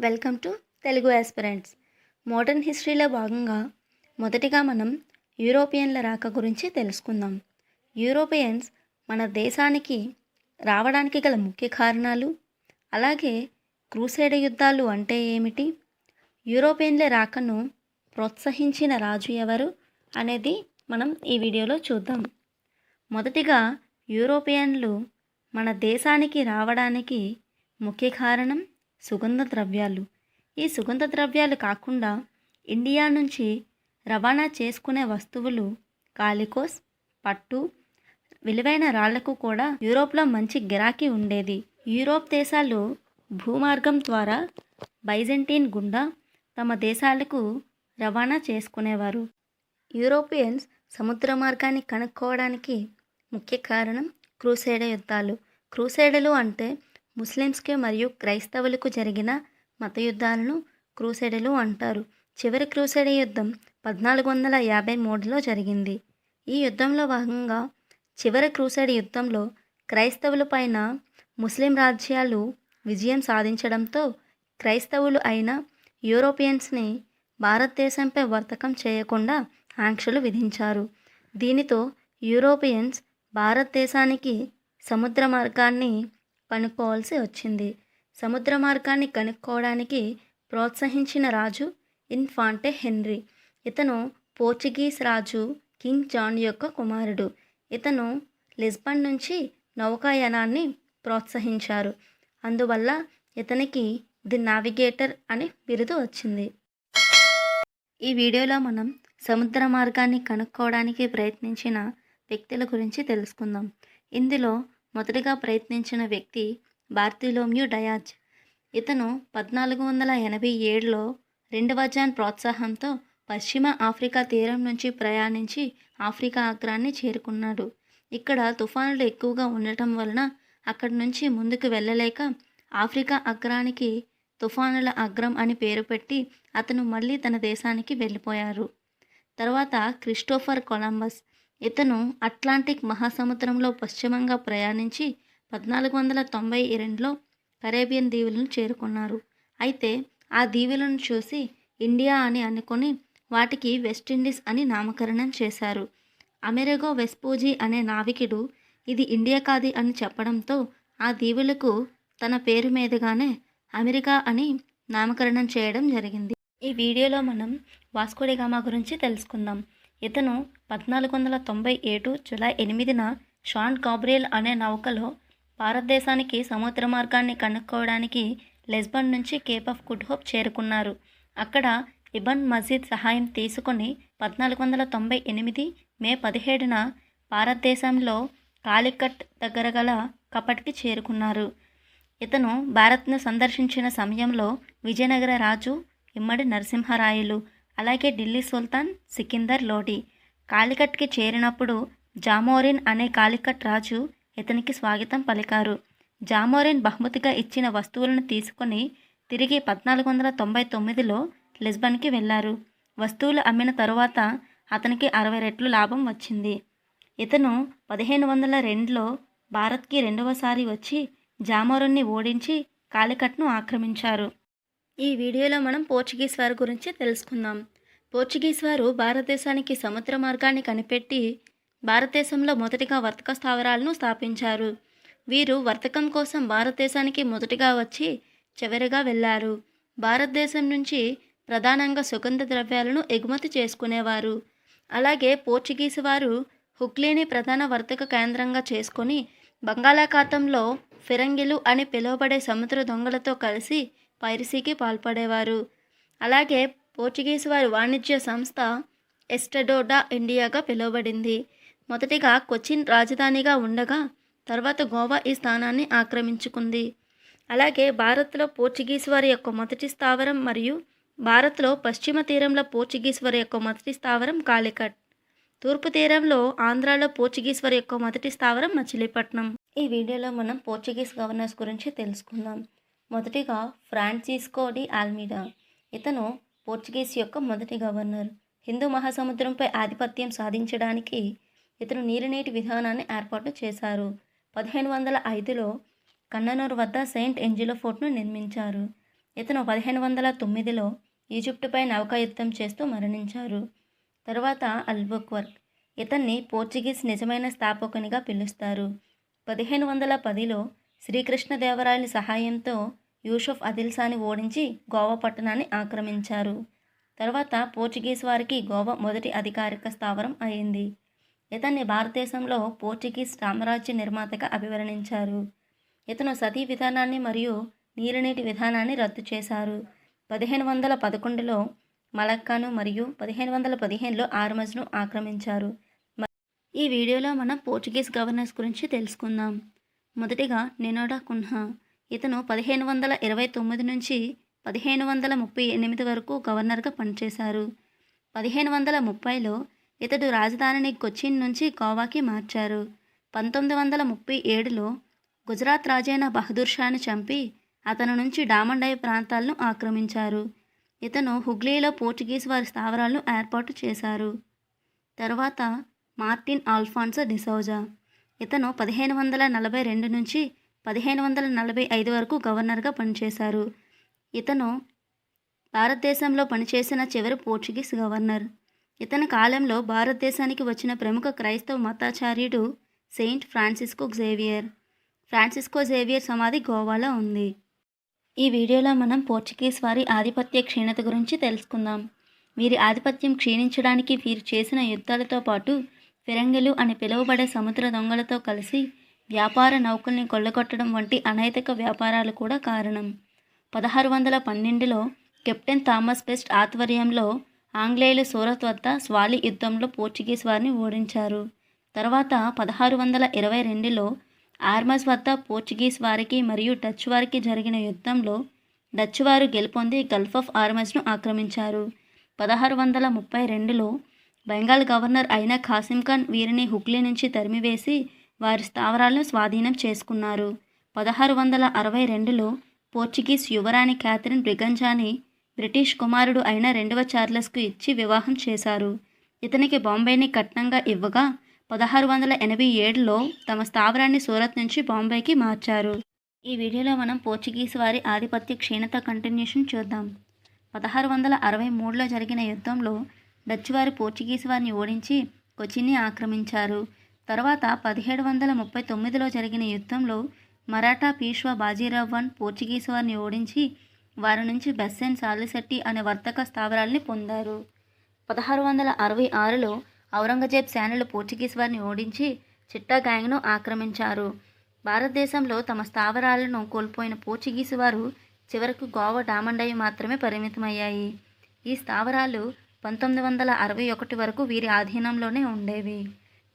Welcome to Telugu aspirants modern హిస్టరీలో భాగంగా మొదటిగా మనం యూరోపియన్ల రాక గురించి తెలుసుకుందాం. యూరోపియన్స్ మన దేశానికి రావడానికి గల ముఖ్య కారణాలు అలాగే క్రూసేడ యుద్ధాలు అంటే ఏమిటి యూరోపియన్ల రాకను ప్రోత్సహించిన రాజు ఎవరు అనేది మనం ఈ వీడియోలో చూద్దాం. మొదటిగా యూరోపియన్లు మన దేశానికి రావడానికి ముఖ్య కారణం సుగంధ ద్రవ్యాలు ఈ సుగంధ ద్రవ్యాలు కాకుండా ఇండియా నుంచి రవాణా చేసుకునే వస్తువులు కాలికోస్ పట్టు విలువైన రాళ్ళకు కూడా యూరోప్లో మంచి గిరాకీ ఉండేది. యూరోప్ దేశాలు భూమార్గం ద్వారా బైజెంటీన్ గుండా తమ దేశాలకు రవాణా చేసుకునేవారు. యూరోపియన్స్ సముద్ర మార్గాన్ని కనుక్కోవడానికి ముఖ్య కారణం క్రూసేడ యుద్ధాలు. క్రూసేడలు అంటే ముస్లిమ్స్కి మరియు క్రైస్తవులకు జరిగిన మత యుద్ధాలను అంటారు. చివరి క్రూసేడ యుద్ధం పద్నాలుగు వందల యాభై మూడులో జరిగింది. ఈ యుద్ధంలో భాగంగా చివరి క్రూసైడ్ యుద్ధంలో క్రైస్తవులపైన ముస్లిం రాజ్యాలు విజయం సాధించడంతో క్రైస్తవులు అయిన యూరోపియన్స్ని భారతదేశంపై వర్తకం చేయకుండా ఆంక్షలు విధించారు. దీనితో యూరోపియన్స్ భారతదేశానికి సముద్ర మార్గాన్ని కనుక్కోవాల్సి వచ్చింది. సముద్ర మార్గాన్ని కనుక్కోవడానికి ప్రోత్సహించిన రాజు ఇన్ఫాంటే హెన్రీ. ఇతను పోర్చుగీస్ రాజు కింగ్ జాన్ యొక్క కుమారుడు. ఇతను లిస్బన్ నుంచి నౌకాయనాన్ని ప్రోత్సహించారు. అందువల్ల ఇతనికి ది నావిగేటర్ అనే బిరుదు వచ్చింది. ఈ వీడియోలో మనం సముద్ర మార్గాన్ని కనుక్కోవడానికి ప్రయత్నించిన వ్యక్తుల గురించి తెలుసుకుందాం. ఇందులో మొదటగా ప్రయత్నించిన వ్యక్తి బార్తిలోమ్యూ డయాజ్. ఇతను పద్నాలుగు వందల ఎనభై ఏడులో రెండవ జాన్ ప్రోత్సాహంతో పశ్చిమ ఆఫ్రికా తీరం నుంచి ప్రయాణించి ఆఫ్రికా అగ్రాన్ని చేరుకున్నాడు. ఇక్కడ తుఫానులు ఎక్కువగా ఉండటం వలన అక్కడి నుంచి ముందుకు వెళ్ళలేక ఆఫ్రికా అగ్రానికి తుఫానుల అగ్రం అని పేరు పెట్టి అతను మళ్ళీ తన దేశానికి వెళ్ళిపోయారు. తర్వాత క్రిస్టోఫర్ కొలంబస్ ఇతను అట్లాంటిక్ మహాసముద్రంలో పశ్చిమంగా ప్రయాణించి పద్నాలుగు వందల తొంభై రెండులో కరేబియన్ దీవులను చేరుకున్నారు. అయితే ఆ దీవులను చూసి ఇండియా అని అనుకొని వాటికి వెస్టిండీస్ అని నామకరణం చేశారు. అమెరిగో వెస్పూజీ అనే నావికుడు ఇది ఇండియా కాది అని చెప్పడంతో ఆ దీవులకు తన పేరు మీదుగానే అమెరికా అని నామకరణం చేయడం జరిగింది. ఈ వీడియోలో మనం వాస్కోడిగామా గురించి తెలుసుకుందాం. ఇతను పద్నాలుగు వందల తొంభై ఏడు జులై ఎనిమిదిన షాన్ గాబ్రియల్ అనే నౌకలో భారతదేశానికి సముద్ర మార్గాన్ని కనుక్కోవడానికి లెస్బన్ నుంచి కేప్ ఆఫ్ గుడ్ హోప్ చేరుకున్నారు. అక్కడ ఇబన్ మజీద్ సహాయం తీసుకొని పద్నాలుగు వందల తొంభై ఎనిమిది మే పదిహేడున భారతదేశంలో కాలికట్ దగ్గర గల కపట్కి చేరుకున్నారు. ఇతను భారత్ను సందర్శించిన సమయంలో విజయనగర రాజు ఇమ్మడి నరసింహరాయలు అలాగే ఢిల్లీ సుల్తాన్ సికిందర్ లోడి కాలికట్కి చేరినప్పుడు జామోరిన్ అనే కాలికట్ రాజు ఇతనికి స్వాగతం పలికారు. జామోరిన్ బహుమతిగా ఇచ్చిన వస్తువులను తీసుకొని తిరిగి పద్నాలుగు వందల తొంభై తొమ్మిదిలో లిస్బన్కి వెళ్ళారు. వస్తువులు అమ్మిన తరువాత అతనికి అరవై రెట్లు లాభం వచ్చింది. ఇతను పదిహేను వందల రెండులో భారత్కి రెండవసారి వచ్చి జామోరున్ని ఓడించి కాలికట్ను ఆక్రమించారు. ఈ వీడియోలో మనం పోర్చుగీస్ వారి గురించి తెలుసుకుందాం. పోర్చుగీస్ వారు భారతదేశానికి సముద్ర మార్గాన్ని కనిపెట్టి భారతదేశంలో మొదటిగా వర్తక స్థావరాలను స్థాపించారు. వీరు వర్తకం కోసం భారతదేశానికి మొదటిగా వచ్చి చివరిగా వెళ్ళారు. భారతదేశం నుంచి ప్రధానంగా సుగంధ ద్రవ్యాలను ఎగుమతి చేసుకునేవారు. అలాగే పోర్చుగీస్ వారు హుక్లీని ప్రధాన వర్తక కేంద్రంగా చేసుకొని బంగాళాఖాతంలో ఫిరంగిలు అని పిలువబడే సముద్ర దొంగలతో కలిసి పైరసీకి పాల్పడేవారు. అలాగే పోర్చుగీస్ వారి వాణిజ్య సంస్థ ఎస్టడోడా ఇండియాగా పిలువబడింది. మొదటిగా కొచ్చిన్ రాజధానిగా ఉండగా తర్వాత గోవా ఈ స్థానాన్ని ఆక్రమించుకుంది. అలాగే భారత్లో పోర్చుగీస్ వారి యొక్క మొదటి స్థావరం మరియు భారత్లో పశ్చిమ తీరంలో పోర్చుగీస్ వారి యొక్క మొదటి స్థావరం కాలికట్. తూర్పు తీరంలో ఆంధ్రాలో పోర్చుగీస్ వారి యొక్క మొదటి స్థావరం మచిలీపట్నం. ఈ వీడియోలో మనం పోర్చుగీస్ గవర్నర్స్ గురించి తెలుసుకుందాం. మొదటిగా ఫ్రాన్సిస్కో డి ఆల్మీడా ఇతను పోర్చుగీస్ యొక్క మొదటి గవర్నర్. హిందూ మహాసముద్రంపై ఆధిపత్యం సాధించడానికి ఇతను నీరునీటి విధానాన్ని ఏర్పాటు చేశారు. పదిహేను వందల ఐదులో కన్ననూరు వద్ద సెయింట్ ఎంజిలో ఫోర్ట్ను నిర్మించారు. ఇతను పదిహేను వందల తొమ్మిదిలో ఈజిప్టుపై నౌకాయుద్ధం చేస్తూ మరణించారు. తర్వాత అల్బుక్వర్క్. ఇతన్ని పోర్చుగీస్ నిజమైన స్థాపకునిగా పిలుస్తారు. పదిహేను వందల పదిలో శ్రీకృష్ణదేవరాయల సహాయంతో యూసుఫ్ అదిల్సాని ఓడించి గోవా పట్టణాన్ని ఆక్రమించారు. తర్వాత పోర్చుగీస్ వారికి గోవా మొదటి అధికారిక స్థావరం అయింది. ఇతన్ని భారతదేశంలో పోర్చుగీస్ సామ్రాజ్య నిర్మాతగా అభివర్ణించారు. ఇతను సతీ విధానాన్ని మరియు నీరునీటి విధానాన్ని రద్దు చేశారు. పదిహేను వందల పదకొండులో మలక్కాను మరియు పదిహేను వందల పదిహేనులో ఆర్మజ్ను ఆక్రమించారు. ఈ వీడియోలో మనం పోర్చుగీస్ గవర్నర్స్ గురించి తెలుసుకుందాం. మొదటిగా నినోడా కున్హా. ఇతను పదిహేను వందల ఇరవై తొమ్మిది నుంచి పదిహేను వందల ముప్పై ఎనిమిది వరకు గవర్నర్గా పనిచేశారు. పదిహేను వందల ముప్పైలో ఇతడు రాజధానిని కొచ్చిన్ నుంచి గోవాకి మార్చారు. పంతొమ్మిది వందల ముప్పై ఏడులో గుజరాత్ రాజైన బహదూర్ షాను చంపి అతను నుంచి డామండై ప్రాంతాలను ఆక్రమించారు. ఇతను హుగ్లీలో పోర్చుగీస్ వారి స్థావరాలను ఏర్పాటు చేశారు. తర్వాత మార్టిన్ ఆల్ఫాన్సో డిసౌజా ఇతను పదిహేను వందల నలభై రెండు నుంచి పదిహేను వందల నలభై ఐదు వరకు గవర్నర్గా పనిచేశారు. ఇతను భారతదేశంలో పనిచేసిన చివరి పోర్చుగీస్ గవర్నర్. ఇతని కాలంలో భారతదేశానికి వచ్చిన ప్రముఖ క్రైస్తవ మతాచార్యుడు saint Francisco Xavier. Francisco Xavier సమాధి గోవాలో ఉంది. ఈ వీడియోలో మనం పోర్చుగీస్ వారి ఆధిపత్య క్షీణత గురించి తెలుసుకుందాం. వీరి ఆధిపత్యం క్షీణించడానికి వీరు చేసిన యుద్ధాలతో పాటు ఫిరంగులు అని పిలువబడే సముద్ర దొంగలతో కలిసి వ్యాపార నౌకల్ని కొల్లగొట్టడం వంటి అనైతిక వ్యాపారాలు కూడా కారణం. పదహారు వందల పన్నెండులో కెప్టెన్ థామస్ బెస్ట్ ఆధ్వర్యంలో ఆంగ్లేయులు సూరత్ వద్ద స్వాలి యుద్ధంలో పోర్చుగీస్ వారిని ఓడించారు. తర్వాత పదహారు వందల ఇరవై రెండులో ఆర్మస్ వద్ద పోర్చుగీస్ వారికి మరియు డచ్ వారికి జరిగిన యుద్ధంలో డచ్ వారు గెలుపొంది గల్ఫ్ ఆఫ్ ఆర్మస్ను ఆక్రమించారు. పదహారు వందల ముప్పై రెండులో బెంగాల్ గవర్నర్ అయిన ఖాసిం ఖాన్ వీరిని హుగ్లీ నుంచి తరిమివేసి వారి స్థావరాలను స్వాధీనం చేసుకున్నారు. పదహారు వందల అరవై రెండులో పోర్చుగీస్ యువరాణి క్యాథరిన్ బ్రిగంజాని బ్రిటిష్ కుమారుడు అయిన రెండవ చార్లెస్కు ఇచ్చి వివాహం చేశారు. ఇతనికి బాంబేని కట్నంగా ఇవ్వగా పదహారు వందల ఎనభై ఏడులో తమ స్థావరాన్ని సూరత్ నుంచి బాంబేకి మార్చారు. ఈ వీడియోలో మనం పోర్చుగీస్ వారి ఆధిపత్య క్షీణత కంటిన్యూషన్ చూద్దాం. పదహారు వందల అరవై మూడులో జరిగిన యుద్ధంలో డచ్ వారు పోర్చుగీస్ వారిని ఓడించి కొచ్చిని ఆక్రమించారు. తర్వాత పదిహేడు వందల ముప్పై తొమ్మిదిలో జరిగిన యుద్ధంలో మరాఠా పీష్వా బాజీరావ్ వన్ పోర్చుగీస్ వారిని ఓడించి వారి నుంచి బెస్సెన్ సాలిశెట్టి అనే వర్తక స్థావరాల్ని పొందారు. పదహారు వందల అరవై ఆరులో ఔరంగజేబ్ సేనలు పోర్చుగీస్ వారిని ఓడించి చిట్టాగాంగ్ను ఆక్రమించారు. భారతదేశంలో తమ స్థావరాలను కోల్పోయిన పోర్చుగీసు వారు చివరకు గోవా డామండయ్య మాత్రమే పరిమితమయ్యాయి. ఈ స్థావరాలు పంతొమ్మిది వందల అరవై ఒకటి వరకు వీరి ఆధీనంలోనే ఉండేవి.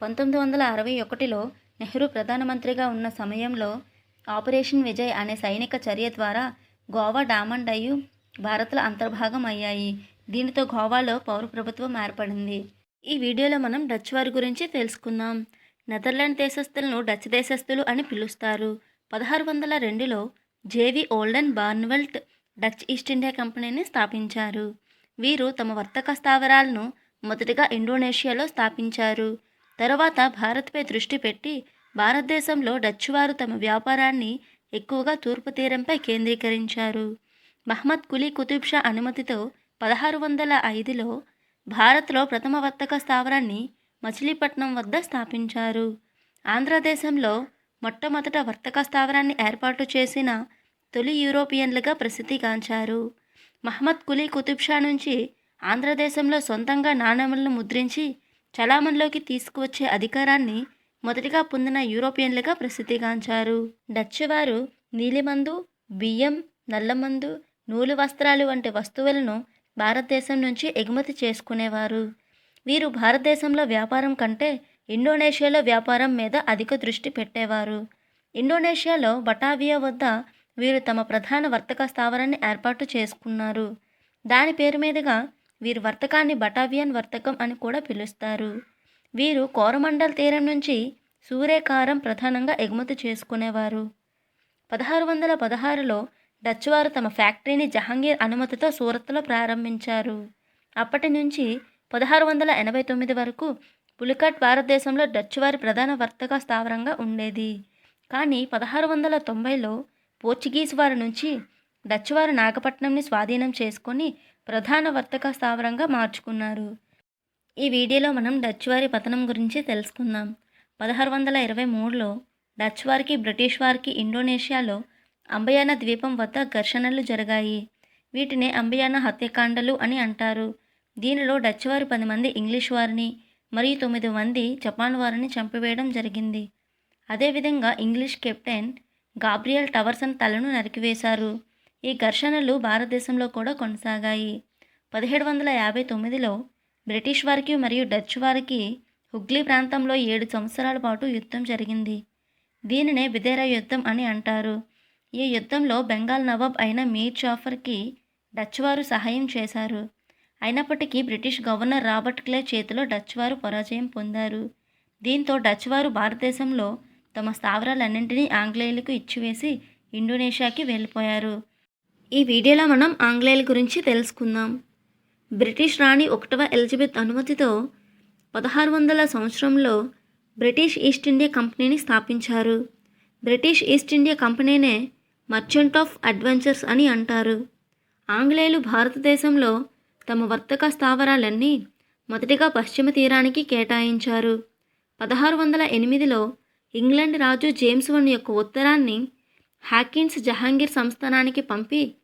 పంతొమ్మిది వందల అరవై ఒకటిలో నెహ్రూ ప్రధానమంత్రిగా ఉన్న సమయంలో ఆపరేషన్ విజయ్ అనే సైనిక చర్య ద్వారా గోవా డామండ్ డామండయు భారత్లో అంతర్భాగం అయ్యాయి. దీనితో గోవాలో పౌర ప్రభుత్వం ఏర్పడింది. ఈ వీడియోలో మనం డచ్ వారి గురించి తెలుసుకుందాం. నెదర్లాండ్ దేశస్థులను డచ్ దేశస్థులు అని పిలుస్తారు. పదహారు వందల రెండులో JV Oldenbarnevelt Dutch East India కంపెనీని స్థాపించారు. వీరు తమ వర్తక స్థావరాలను మొదటగా ఇండోనేషియాలో స్థాపించారు. తరువాత భారత్పై దృష్టి పెట్టి భారతదేశంలో డచ్ వారు తమ వ్యాపారాన్ని ఎక్కువగా తూర్పు తీరంపై కేంద్రీకరించారు. మహమ్మద్ కులీ కుతుబ్ షా అనుమతితో పదహారు వందల ఐదులో భారత్లో ప్రథమ వర్తక స్థావరాన్ని మచిలీపట్నం వద్ద స్థాపించారు. ఆంధ్రదేశంలో మొట్టమొదట వర్తక స్థావరాన్ని ఏర్పాటు చేసిన తొలి యూరోపియన్లుగా ప్రసిద్ధిగాంచారు. మహమ్మద్ కులీ కుతుబ్ షా నుంచి ఆంధ్రదేశంలో సొంతంగా నాణెములను ముద్రించి చలామణిలోకి తీసుకువచ్చే అధికారాన్ని మొదటిగా పొందిన యూరోపియన్లుగా ప్రసిద్ధిగాంచారు. డచ్ వారు నీలిమందు బియ్యం నల్లమందు నూలు వస్త్రాలు వంటి వస్తువులను భారతదేశం నుంచి ఎగుమతి చేసుకునేవారు. వీరు భారతదేశంలో వ్యాపారం కంటే ఇండోనేషియాలో వ్యాపారం మీద అధిక దృష్టి పెట్టేవారు. ఇండోనేషియాలో బటావియా వద్ద వీరు తమ ప్రధాన వర్తక స్థావరాన్ని ఏర్పాటు చేసుకున్నారు. దాని పేరు మీదుగా వీరి వర్తకాన్ని బటావియన్ వర్తకం అని కూడా పిలుస్తారు. వీరు కోరమండల్ తీరం నుంచి సూర్యకారం ప్రధానంగా ఎగుమతి చేసుకునేవారు. పదహారు వందల పదహారులో డచ్ వారు తమ ఫ్యాక్టరీని జహాంగీర్ అనుమతితో సూరత్లో ప్రారంభించారు. అప్పటి నుంచి పదహారు వందల ఎనభై తొమ్మిది వరకు పులికట్ భారతదేశంలో డచ్ వారి ప్రధాన వర్తక స్థావరంగా ఉండేది. కానీ పదహారు వందల తొంభైలో పోర్చుగీస్ వారి నుంచి డచ్ వారు నాగపట్నంని స్వాధీనం చేసుకొని ప్రధాన వర్తక స్థావరంగా మార్చుకున్నారు. ఈ వీడియోలో మనం డచ్ వారి పతనం గురించి తెలుసుకుందాం. పదహారు వందల ఇరవై మూడులో డచ్ వారికి బ్రిటిష్ వారికి ఇండోనేషియాలో అంబయానా ద్వీపం వద్ద ఘర్షణలు జరిగాయి. వీటిని అంబయానా హత్యకాండలు అని అంటారు. దీనిలో డచ్ వారు పది మంది ఇంగ్లీష్ వారిని మరియు తొమ్మిది మంది జపాన్ వారిని చంపివేయడం జరిగింది. అదేవిధంగా ఇంగ్లీష్ కెప్టెన్ గాబ్రియల్ టవర్సన్ తలను నరికివేశారు. ఈ ఘర్షణలు భారతదేశంలో కూడా కొనసాగాయి. పదిహేడు వందల యాభై తొమ్మిదిలో బ్రిటిష్ వారికి మరియు డచ్ వారికి హుగ్లీ ప్రాంతంలో ఏడు సంవత్సరాల పాటు యుద్ధం జరిగింది. దీనినే బిదేరా యుద్ధం అని అంటారు. ఈ యుద్ధంలో బెంగాల్ నవాబ్ అయిన మీర్ జాఫర్కి డచ్ వారు సహాయం చేశారు. అయినప్పటికీ బ్రిటిష్ గవర్నర్ రాబర్ట్ క్లే చేతిలో డచ్ వారు పరాజయం పొందారు. దీంతో డచ్ వారు భారతదేశంలో తమ స్థావరాలన్నింటినీ ఆంగ్లేయులకు ఇచ్చివేసి ఇండోనేషియాకి వెళ్ళిపోయారు. ఈ వీడియోలో మనం ఆంగ్లేయుల గురించి తెలుసుకుందాం. బ్రిటిష్ రాణి ఒకటవ ఎలిజబెత్ అనుమతితో పదహారు వందల సంవత్సరంలో బ్రిటిష్ ఈస్ట్ ఇండియా కంపెనీని స్థాపించారు. బ్రిటిష్ ఈస్ట్ ఇండియా కంపెనీనే మర్చెంట్ ఆఫ్ అడ్వెంచర్స్ అని అంటారు. ఆంగ్లేయులు భారతదేశంలో తమ వర్తక స్థావరాలన్నీ మొదటిగా పశ్చిమ తీరానికి కేటాయించారు. పదహారు వందల ఎనిమిదిలో ఇంగ్లాండ్ రాజు జేమ్స్ వన్ యొక్క ఉత్తరాన్ని హాకిన్స్ జహాంగీర్ సంస్థానానికి పంపి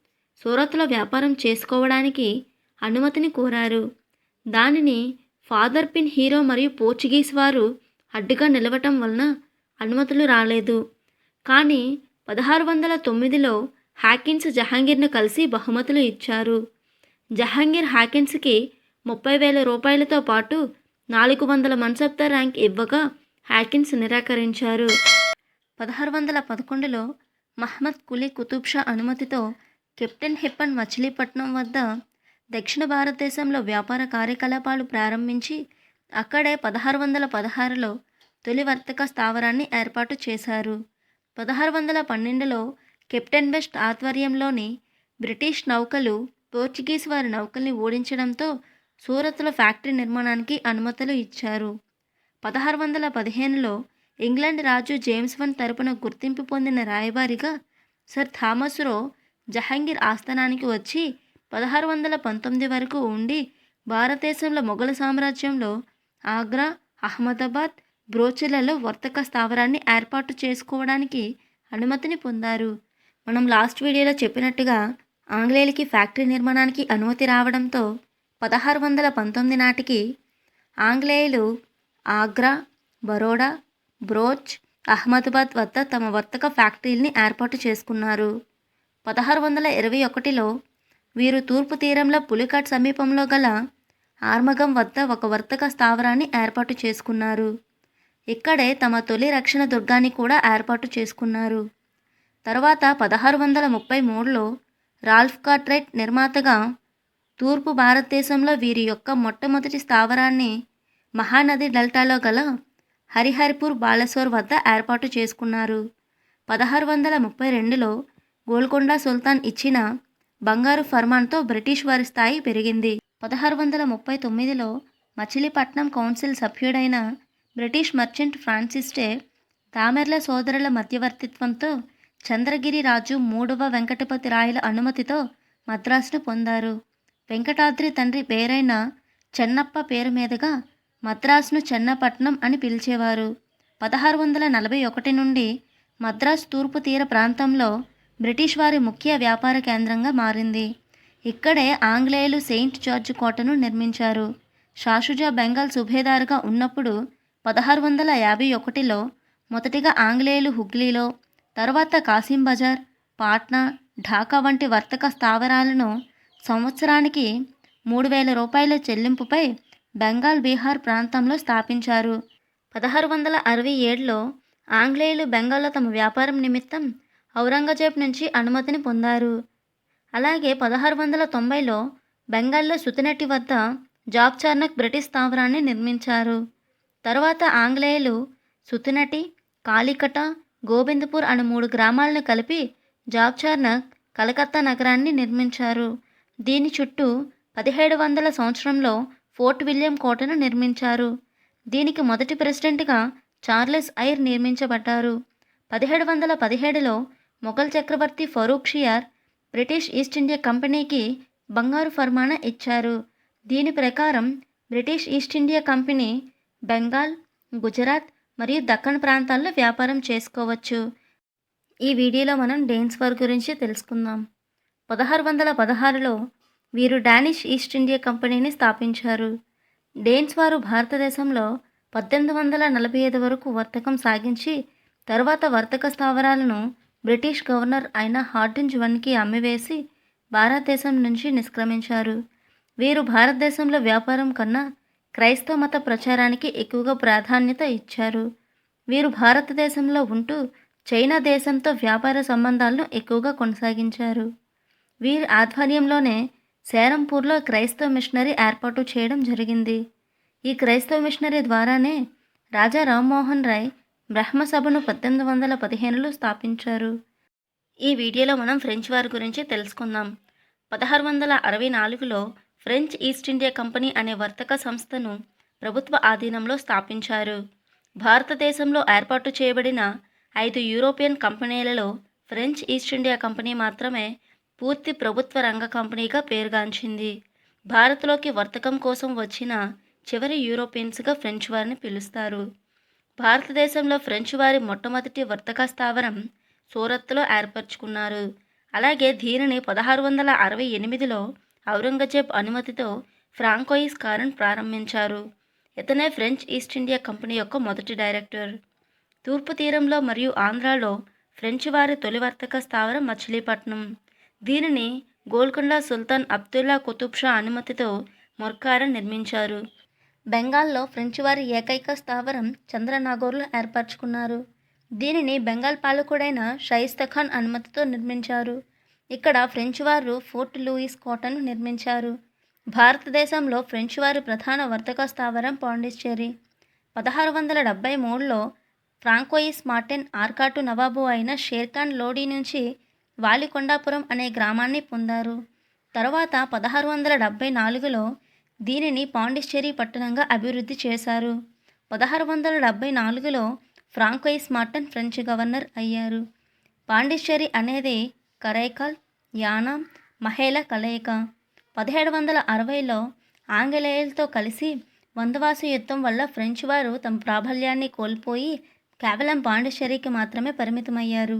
సూరత్లో వ్యాపారం చేసుకోవడానికి అనుమతిని కోరారు. దానిని ఫాదర్ పిన్ హీరో మరియు పోర్చుగీస్ వారు అడ్డుగా నిలవటం వలన అనుమతులు రాలేదు. కానీ పదహారు వందల తొమ్మిదిలో హ్యాకిన్స్ జహాంగీర్ను కలిసి బహుమతులు ఇచ్చారు. జహాంగీర్ హాకిన్స్కి ముప్పై వేల రూపాయలతో పాటు నాలుగు వందల మన్సబ్తా ర్యాంక్ ఇవ్వగా హ్యాకిన్స్ నిరాకరించారు. పదహారు వందల పదకొండులో మహ్మద్ కులీ కుతుబ్ షా అనుమతితో కెప్టెన్ హిప్పన్ మచిలీపట్నం వద్ద దక్షిణ భారతదేశంలో వ్యాపార కార్యకలాపాలు ప్రారంభించి అక్కడే పదహారు వందల పదహారులో తొలి వర్తక స్థావరాన్ని ఏర్పాటు చేశారు. పదహారు వందల పన్నెండులో కెప్టెన్ బెస్ట్ ఆధ్వర్యంలోని బ్రిటిష్ నౌకలు పోర్చుగీస్ వారి నౌకల్ని ఓడించడంతో సూరత్లో ఫ్యాక్టరీ నిర్మాణానికి అనుమతులు ఇచ్చారు. పదహారు వందల పదిహేనులో ఇంగ్లాండ్ రాజు జేమ్స్ వన్ తరపున గుర్తింపు పొందిన రాయబారిగా సర్ థామస్ రో జహాంగీర్ ఆస్థానానికి వచ్చి పదహారు వందల పంతొమ్మిది వరకు ఉండి భారతదేశంలో మొఘల సామ్రాజ్యంలో ఆగ్రా అహ్మదాబాద్ బ్రోచిలలో వర్తక స్థావరాన్ని ఏర్పాటు చేసుకోవడానికి అనుమతిని పొందారు. మనం లాస్ట్ వీడియోలో చెప్పినట్టుగా ఆంగ్లేయులకి ఫ్యాక్టరీ నిర్మాణానికి అనుమతి రావడంతో పదహారు వందల పంతొమ్మిది నాటికి ఆంగ్లేయులు ఆగ్రా బరోడా బ్రోచ్ అహ్మదాబాద్ వద్ద తమ వర్తక ఫ్యాక్టరీల్ని ఏర్పాటు చేసుకున్నారు. పదహారు వందల ఇరవై ఒకటిలో వీరు తూర్పు తీరంలో పులికాట్ సమీపంలో గల ఆర్మగం వద్ద ఒక వర్తక స్థావరాన్ని ఏర్పాటు చేసుకున్నారు. ఇక్కడే తమ తొలి రక్షణ దుర్గాన్ని కూడా ఏర్పాటు చేసుకున్నారు. తర్వాత పదహారు వందల ముప్పై మూడులో రాల్ఫ్ కార్ట్రైట్ నిర్మాతగా తూర్పు భారతదేశంలో వీరి యొక్క మొట్టమొదటి స్థావరాన్ని మహానది డెల్టాలో గల హరిహరిపూర్ బాలసోర్ వద్ద ఏర్పాటు చేసుకున్నారు. పదహారు వందల ముప్పై రెండులో గోల్కొండ సుల్తాన్ ఇచ్చిన బంగారు ఫర్మాన్తో బ్రిటిష్ వారి స్థాయి పెరిగింది. పదహారు వందల ముప్పై తొమ్మిదిలో Machilipatnam council సభ్యుడైన British merchant Francis Day Damarla సోదరుల మధ్యవర్తిత్వంతో చంద్రగిరి రాజు మూడవ వెంకటపతి రాయల అనుమతితో మద్రాసును పొందారు. వెంకటాద్రి తండ్రి పేరైన చెన్నప్ప పేరు మీదుగా మద్రాసును చెన్నపట్నం అని పిలిచేవారు. పదహారు వందల నలభై ఒకటి నుండి మద్రాసు తూర్పు తీర ప్రాంతంలో బ్రిటిష్ వారి ముఖ్య వ్యాపార కేంద్రంగా మారింది. ఇక్కడే ఆంగ్లేయులు సెయింట్ జార్జ్ కోటను నిర్మించారు. షాషుజా బెంగాల్ సుభేదారుగా ఉన్నప్పుడు పదహారు వందల యాభై ఒకటిలో మొదటిగా ఆంగ్లేయులు హుగ్లీలో తర్వాత కాసిం బజార్ పాట్నా ఢాకా వంటి వర్తక స్థావరాలను సంవత్సరానికి మూడు వేల రూపాయల చెల్లింపుపై బెంగాల్ బీహార్ ప్రాంతంలో స్థాపించారు. పదహారు వందల అరవై ఏడులో ఆంగ్లేయులు బెంగాల్లో తమ వ్యాపారం నిమిత్తం ఔరంగజేబ్ నుంచి అనుమతిని పొందారు. అలాగే పదహారు వందల తొంభైలో బెంగాల్లో సుతినెట్టి వద్ద జాబ్ చార్నక్ బ్రిటిష్ స్థావరాన్ని నిర్మించారు. తర్వాత ఆంగ్లేయులు సుతినటి కాలికట గోబిందపూర్ అనే మూడు గ్రామాలను కలిపి జాబ్ చార్నక్ కలకత్తా నగరాన్ని నిర్మించారు. దీని చుట్టూ పదిహేడు వందల సంవత్సరంలో ఫోర్ట్ విలియం కోటను నిర్మించారు. దీనికి మొదటి ప్రెసిడెంట్గా చార్లెస్ ఐర్ నియమించబడ్డారు పదిహేడు వందల పదిహేడులో మొఘల్ చక్రవర్తి Farrukh Siyar British East India కంపెనీకి బంగారు ఫర్మానా ఇచ్చారు. దీని ప్రకారం British East India company Bengal Gujarat మరియు దక్కన్ ప్రాంతాల్లో వ్యాపారం చేసుకోవచ్చు. ఈ వీడియోలో మనం డేన్స్వర్ గురించి తెలుసుకుందాం. పదహారు వందల పదహారులో వీరు డానిష్ ఈస్ట్ ఇండియా కంపెనీని స్థాపించారు. డేన్స్ వారు భారతదేశంలో పద్దెనిమిది వందల నలభై ఐదు వరకు వర్తకం సాగించి తర్వాత వర్తక స్థావరాలను బ్రిటిష్ గవర్నర్ అయిన హార్డింజ్ వన్కి అమ్మివేసి భారతదేశం నుంచి నిష్క్రమించారు. వీరు భారతదేశంలో వ్యాపారం కన్నా క్రైస్తవ మత ప్రచారానికి ఎక్కువగా ప్రాధాన్యత ఇచ్చారు. వీరు భారతదేశంలో ఉంటూ చైనా దేశంతో వ్యాపార సంబంధాలను ఎక్కువగా కొనసాగించారు. వీరి ఆధ్వర్యంలోనే సేరంపూర్లో క్రైస్తవ మిషనరీ ఏర్పాటు చేయడం జరిగింది. ఈ క్రైస్తవ మిషనరీ ద్వారానే రాజా రామ్మోహన్ రాయ్ బ్రహ్మసభను పద్దెనిమిది వందల పదిహేనులో స్థాపించారు. ఈ వీడియోలో మనం ఫ్రెంచ్ వారి గురించి తెలుసుకుందాం. పదహారు వందల అరవై నాలుగులో ఫ్రెంచ్ ఈస్ట్ ఇండియా కంపెనీ అనే వర్తక సంస్థను ప్రభుత్వ ఆధీనంలో స్థాపించారు. భారతదేశంలో ఏర్పాటు చేయబడిన ఐదు యూరోపియన్ కంపెనీలలో ఫ్రెంచ్ ఈస్ట్ ఇండియా కంపెనీ మాత్రమే పూర్తి ప్రభుత్వ రంగ కంపెనీగా పేరుగాంచింది. భారత్లోకి వర్తకం కోసం వచ్చిన చివరి యూరోపియన్స్గా ఫ్రెంచ్ వారిని పిలుస్తారు. భారతదేశంలో ఫ్రెంచ్ వారి మొట్టమొదటి వర్తక స్థావరం సూరత్లో ఏర్పరచుకున్నారు. అలాగే దీనిని పదహారు వందల అరవై ఎనిమిదిలో ఔరంగజేబ్ అనుమతితో ఫ్రాంకోయిస్ కారన్ ప్రారంభించారు. ఇతనే ఫ్రెంచ్ ఈస్ట్ ఇండియా కంపెనీ యొక్క మొదటి డైరెక్టర్. తూర్పు తీరంలో మరియు ఆంధ్రాలో ఫ్రెంచ్ వారి తొలి వర్తక స్థావరం మచిలీపట్నం. దీనిని గోల్కొండ సుల్తాన్ అబ్దుల్లా కుతుబ్ షా అనుమతితో మొర్కార నిర్మించారు. బెంగాల్లో ఫ్రెంచ్ వారి ఏకైక స్థావరం చంద్రనాగోర్లో ఏర్పరచుకున్నారు. దీనిని బెంగాల్ పాలకుడైన షైస్తా ఖాన్ అనుమతితో నిర్మించారు. ఇక్కడ ఫ్రెంచ్ వారు ఫోర్ట్ లూయిస్ కోటను నిర్మించారు. భారతదేశంలో ఫ్రెంచ్ వారి ప్రధాన వర్తక స్థావరం పాండిచ్చేరి. పదహారు వందల డెబ్బై మూడులో ఫ్రాంకోయిస్ మార్టిన్ ఆర్కాటు నవాబు అయిన షేర్ఖాన్ లోడీ నుంచి వాలికొండాపురం అనే గ్రామాన్ని పొందారు. తర్వాత పదహారు వందల డెబ్బై నాలుగులో దీనిని పాండిచ్చేరి పట్టణంగా అభివృద్ధి చేశారు. పదహారు వందల డెబ్బై నాలుగులో ఫ్రాంకోయిస్ మార్టన్ ఫ్రెంచ్ గవర్నర్ అయ్యారు. పాండిచ్చేరి అనేది కరైకాల్ యానాం మహేళ కలయిక. పదిహేడు వందల అరవైలో ఆంగ్లేయులతో కలిసి వందవాసు యుద్ధం వల్ల ఫ్రెంచ్ వారు తమ ప్రాబల్యాన్ని కోల్పోయి కేవలం పాండిచ్చేరికి మాత్రమే పరిమితమయ్యారు.